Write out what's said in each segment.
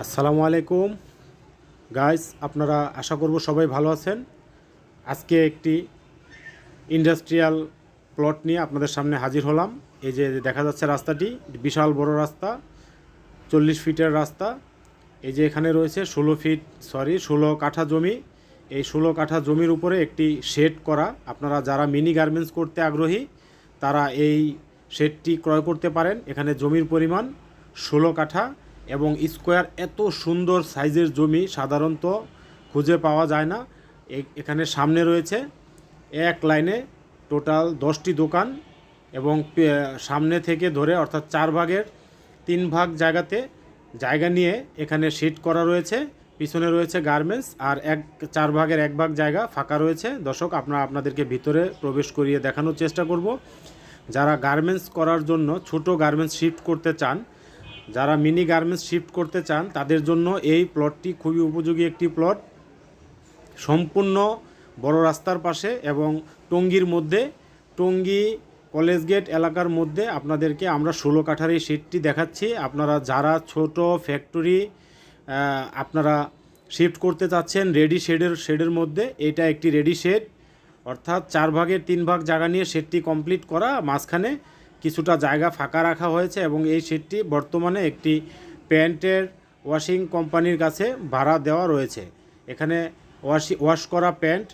আসসালামু আলাইকুম। গাইস আপনারা আশা করব সবাই ভালো আছেন। আজকে একটি ইন্ডাস্ট্রিয়াল প্লট নিয়ে আপনাদের সামনে হাজির হলাম। এই যে দেখা যাচ্ছে রাস্তাটি, বিশাল বড় রাস্তা, চল্লিশ ফিটের রাস্তা। এই যে এখানে রয়েছে ষোলো ফিট সরি ষোলো কাঠা জমি। এই ষোলো কাঠা জমির উপরে একটি শেড করা। আপনারা যারা মিনি গার্মেন্টস করতে আগ্রহী, তারা এই শেডটি ক্রয় করতে পারেন। এখানে জমির পরিমাণ ষোলো কাঠা। এবং স্কোয়ার এত সুন্দর সাইজের জমি সাধারণত খুঁজে পাওয়া যায় না। এখানে সামনে রয়েছে এক লাইনে টোটাল দশটি দোকান এবং সামনে থেকে ধরে অর্থাৎ চার ভাগের তিন ভাগ জায়গাতে জায়গা নিয়ে এখানে শিট করা রয়েছে। পিছনে রয়েছে গার্মেন্টস আর এক চার ভাগের এক ভাগ জায়গা ফাঁকা রয়েছে। দর্শক, আপনারা আপনাদেরকে ভিতরে প্রবেশ করিয়ে দেখানোর চেষ্টা করব। যারা গার্মেন্টস করার জন্য ছোট গার্মেন্টস শিফট করতে চান যারা মিনি গার্মেন্টস শিফট করতে চান, তাদের জন্য এই প্লটটি খুবই উপযোগী একটি প্লট। সম্পূর্ণ বড় রাস্তার পাশে এবং টঙ্গীর মধ্যে, টঙ্গী কলেজ গেট এলাকার মধ্যে আপনাদেরকে আমরা ষোলো কাঠার এই শেডটি দেখাচ্ছি। আপনারা যারা ছোট ফ্যাক্টরি আপনারা শিফট করতে চাচ্ছেন রেডি শেডের শেডের মধ্যে, এটা একটি রেডি শেড। অর্থাৎ চার ভাগের তিন ভাগ জায়গা নিয়ে শেডটি কমপ্লিট করা, মাঝখানে কিছুটা জায়গা ফাঁকা রাখা হয়েছে এবং এই শেডটি বর্তমানে একটি প্যান্টের ওয়াশিং কোম্পানির কাছে ভাড়া দেওয়া রয়েছে। এখানে ওয়াশি, ওয়াশ করা প্যান্ট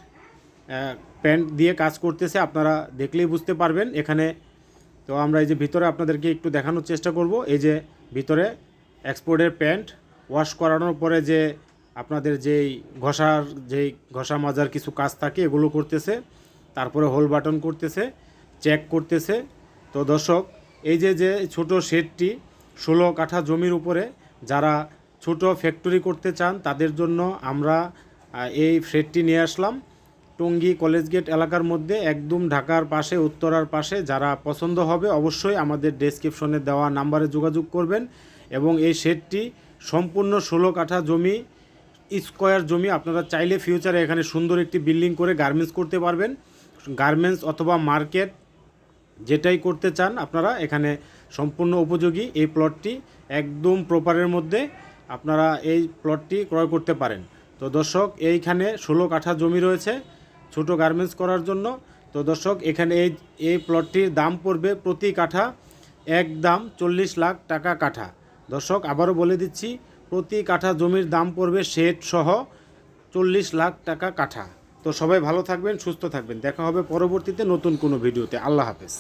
প্যান্ট দিয়ে কাজ করতেছে, আপনারা দেখলেই বুঝতে পারবেন। এখানে তো আমরা এই যে ভিতরে আপনাদেরকে একটু দেখানোর চেষ্টা করব। এই যে ভিতরে এক্সপোর্টের প্যান্ট, ওয়াশ করানোর পরে যে আপনাদের যেই ঘষার, যেই ঘষা মাজার কিছু কাজ থাকে, এগুলো করতেছে। তারপরে হোল বাটন করতেছে, চেক করতেছে। তো দর্শক, এই যে যে ছোট শেডটি ষোলো কাঠা জমির উপরে যারা ছোট ফ্যাক্টরি করতে চান, তাদের জন্য আমরা এই শেডটি নিয়ে আসলাম। টঙ্গী কলেজ গেট এলাকার মধ্যে, একদম ঢাকার পাশে, উত্তরার পাশে, যারা পছন্দ হবে অবশ্যই আমাদের ডেসক্রিপশনে দেওয়া নাম্বারে যোগাযোগ করবেন এবং এই শেডটি সম্পূর্ণ ষোলো কাঠা জমি স্কোয়ার জমি, আপনারা চাইলে ফিউচারে এখানে সুন্দর একটি বিল্ডিং করে গার্মেন্টস করতে পারবেন। গার্মেন্টস অথবা মার্কেট যেটাই করতে চান আপনারা এখানে সম্পূর্ণ উপযোগী এই প্লটটি একদম প্রপারের মধ্যে আপনারা এই প্লটটি ক্রয় করতে পারেন। তো দর্শক, এইখানে ষোলো কাঠা জমি রয়েছে, ছোট গার্মেন্টস করার জন্য। তো দর্শক, এখানে এই এই প্লটটির দাম পড়বে প্রতি কাঠা এক দাম চল্লিশ লাখ টাকা কাঠা। দর্শক, আবারও বলে দিচ্ছি, প্রতি কাঠা জমির দাম পড়বে শেড সহ চল্লিশ লাখ টাকা কাঠা। তো সবাই ভালো থাকবেন, সুস্থ থাকবেন। দেখা হবে পরবর্তীতে নতুন কোনো ভিডিওতে। আল্লাহ হাফেজ।